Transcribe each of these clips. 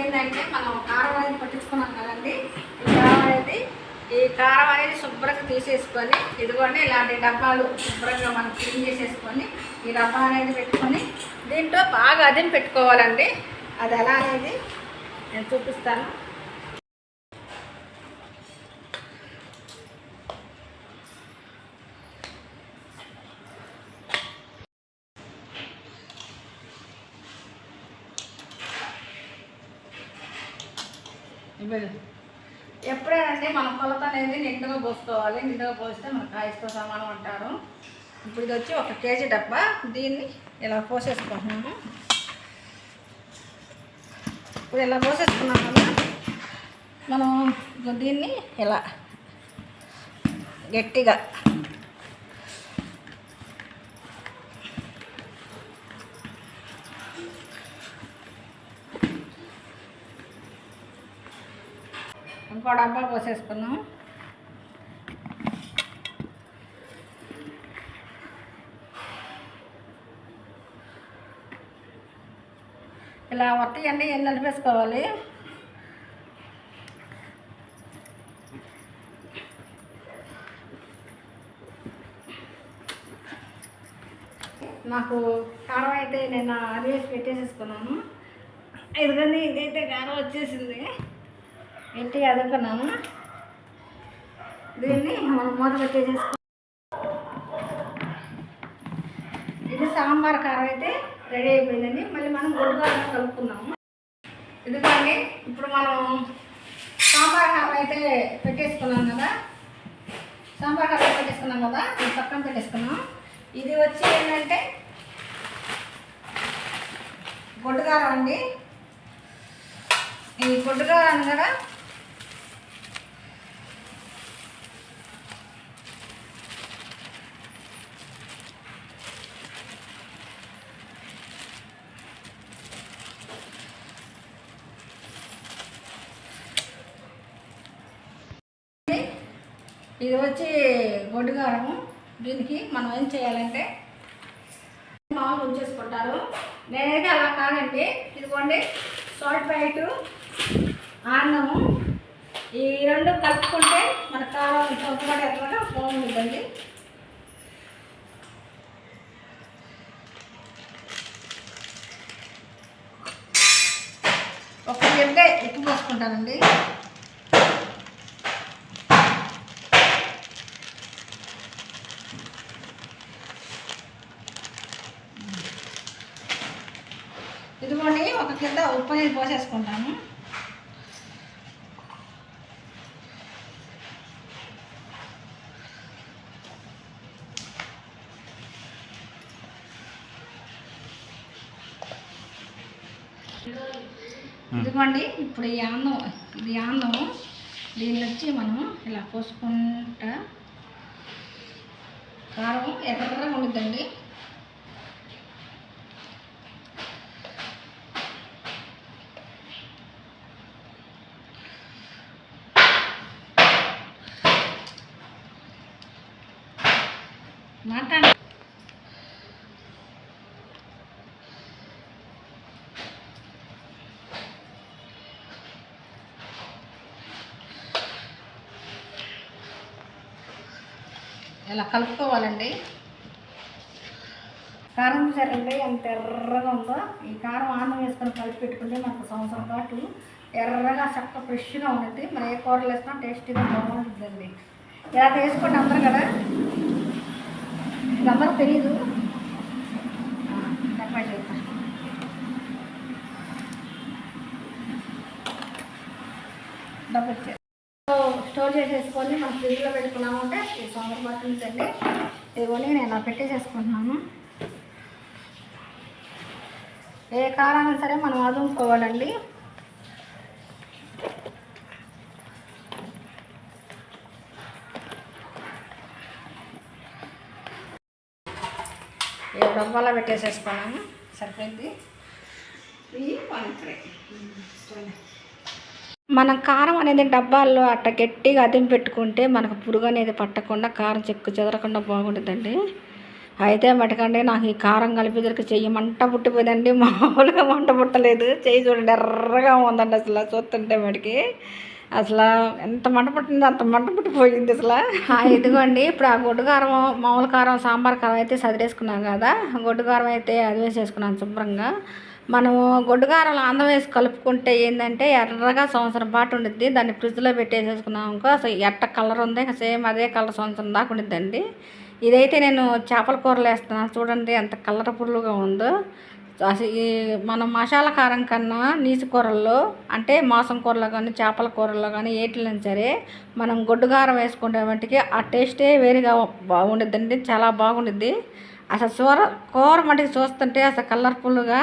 ఏంటంటే మనం కారవాయిని పట్టించుకున్నాం కదండి. ఈ కారం ఈ కారవాయిని శుభ్రంగా తీసేసుకొని ఇదిగోండి ఇలాంటి డబ్బాలు శుభ్రంగా మనం క్లీన్ చేసేసుకొని ఈ డబ్బా అనేది పెట్టుకొని దీంట్లో బాగా అదిని పెట్టుకోవాలండి. అది ఎలా అనేది నేను చూపిస్తాను. ఎప్పుడైనా మన కొలత అనేది నిండుగా పోసుకోవాలి. నిండుగా పోస్తే మన కాయస్తో సమానం అంటారు. ఇప్పుడు ఇది వచ్చి ఒక కేజీ డబ్బా. దీన్ని ఇలా పోసేసుకుంటున్నాము. ఇప్పుడు ఇలా పోసేసుకున్నాం కదా. మనం దీన్ని ఇలా గట్టిగా ఇంకో డబ్బా పోసేసుకున్నాం ఇలా వస్తాయండి ఎన్ని నలిపేసుకోవాలి? నాకు కారం అయితే నేను అది వేసి పెట్టేసేసుకున్నాను ఇదిగోండి ఇదైతే కారం వచ్చేసింది. ఏంటి అదుకున్నాము దీన్ని మనం మూత పెట్టేసేసుకో ఇది సాంబార్ కారం అయితే రెడీ అయిపోయిందండి. మళ్ళీ మనం గుడికారం కలుపుకున్నాము ఎందుకంటే ఇప్పుడు మనం సాంబార్ కారం అయితే పెట్టేసుకున్నాం కదా. సాంబార్ కారం పెట్టేసుకున్నాం కదా. ఇది పక్కన పెట్టేసుకున్నాం ఇది వచ్చి ఏంటంటే గొడ్డుకారం అండి. ఈ గొడ్డుకారం కదా ఇది వచ్చి గొడ్డుగారము దీనికి మనం ఏం చేయాలంటే మామూలు ఉంచేసుకుంటారు నేనైతే అలా కాదండి. ఇదిగోండి సాల్ట్ బయట అన్నము. ఈ రెండు కలుపుకుంటే మన కారం చొప్పబడి ఎట్లా బాగుంటుందండి ఒక గిడ్డ ఎక్కువ పోసుకుంటానండి. ఇదిగోండి ఒక కింద ఉప్పు నీరు పోసేసుకుంటాము. ఇదిగోండి ఇప్పుడు ఈ అన్నం ఇది అన్నం దీన్ని వచ్చి మనం ఇలా పోసుకుంటా. కారం ఎర్రగా ఉండిద్దండి. మాట్లాడ. ఇలా కలుపుకోవాలండి? కారం చూసారండి ఎంత ఎర్రగా ఉందో. ఈ కారం ఆనం వేసుకొని కలిపి పెట్టుకుంటే మనకు సంవత్సరం పాటు ఎర్రగా చక్క ఫ్రెష్గా ఉంటుంది మరి ఏ కూరలు వేసినా టేస్టీగా బాగుంటుందండి. ఇలా వేసుకోండి అందరు కదా. నెంబర్ తెలీదు? చెప్పండి స్టోర్ చేసేసుకొని మనం ఫ్రిడ్జ్లో పెట్టుకున్నామంటే ఈ సంవత్సరం అండి. ఇవన్నీ నేను అలా పెట్టేసేసుకుంటున్నాను. ఏ కారణం సరే మనం అదుముకోవాలండి ఈ డబ్బాలో సరిపోయింది? ఇవి మనం కారం అనేది డబ్బాల్లో అట్ట గట్టిగా అదిం పెట్టుకుంటే మనకు పురుగు అనేది పట్టకుండా కారం చెక్కు చెదరకుండా బాగుంటుందండి. అయితే మటుకండి నాకు ఈ కారం కలిపేసరికి చెయ్యి మంట పుట్టిపోయిందండి. మామూలుగా మంట పుట్టలేదు. చెయ్యి చూడండి ఎర్రగా ఉందండి అసలు చూస్తుంటే మటుకి అసలు ఎంత మంట పుట్టిందో అంత మంట పుట్టిపోయింది అసలు. ఆ, ఇదిగోండి ఇప్పుడు ఆ గొడ్డు కారం మామూలు కారం సాంబార్ కారం అయితే సదిరేసుకున్నాం కదా గొడ్డు కారం అయితే అది వేసేసుకున్నాను శుభ్రంగా. మనము గొడ్డు కారంలో అందం వేసి కలుపుకుంటే ఏంటంటే ఎర్రగా సంవత్సరం పాటు ఉండిద్ది దాన్ని ఫ్రిడ్జ్లో పెట్టేసేసుకున్నాం అసలు ఎట్ట కలర్ ఉంది సేమ్ అదే కలర్ సంవత్సరం దాకా ఉండిద్దండి. ఇదైతే నేను చేపల కూరలు వేస్తున్నాను చూడండి ఎంత కలర్ఫుల్గా ఉందో. మనం మసాలా కారం కన్నా నీసు కూరల్లో అంటే మాంసం కూరలో కానీ చేపల కూరల్లో కానీ ఏటిలో సరే మనం గొడ్డు కారం వేసుకునే వాటికి ఆ టేస్టే వేరుగా బాగుండిద్దండి చాలా బాగుండిద్ది. అసలు కూర కూర మటుకు చూస్తుంటే అసలు కలర్ఫుల్గా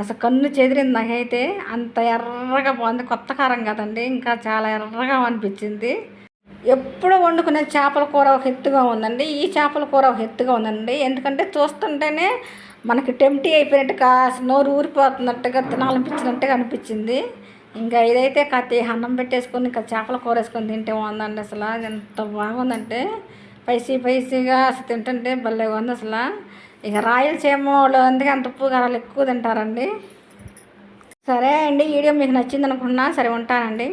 అసలు కన్ను చెదిరింది నాకైతే. అంత ఎర్రగా బాగుంది కొత్త కారం కదండి ఇంకా చాలా ఎర్రగా అనిపించింది. ఎప్పుడు వండుకునే చేపల కూర ఒక ఎత్తుగా ఉందండి ఈ చేపల కూర ఒక ఎత్తుగా ఉందండి. ఎందుకంటే చూస్తుంటేనే మనకి టెంప్టీ అయిపోయినట్టు కాస్త నోరు ఊరిపోతున్నట్టుగా తినాలనిపించినట్టుగా అనిపించింది. ఇంకా ఇదైతే కత్తి అన్నం పెట్టేసుకొని ఇంకా చేపల కూర వేసుకొని తింటే ఉందండి అసలు. ఎంత బాగుందంటే పైసీ పైసీగా అసలు తింటుంటే భలే ఉంది అసలు. ఇక రాయలసీమ వాళ్ళు అందుకే అంత ఉప్పు కారాలు ఎక్కువ తింటారండి. సరే అండి వీడియో మీకు నచ్చింది అనుకున్నా సరే ఉంటానండి.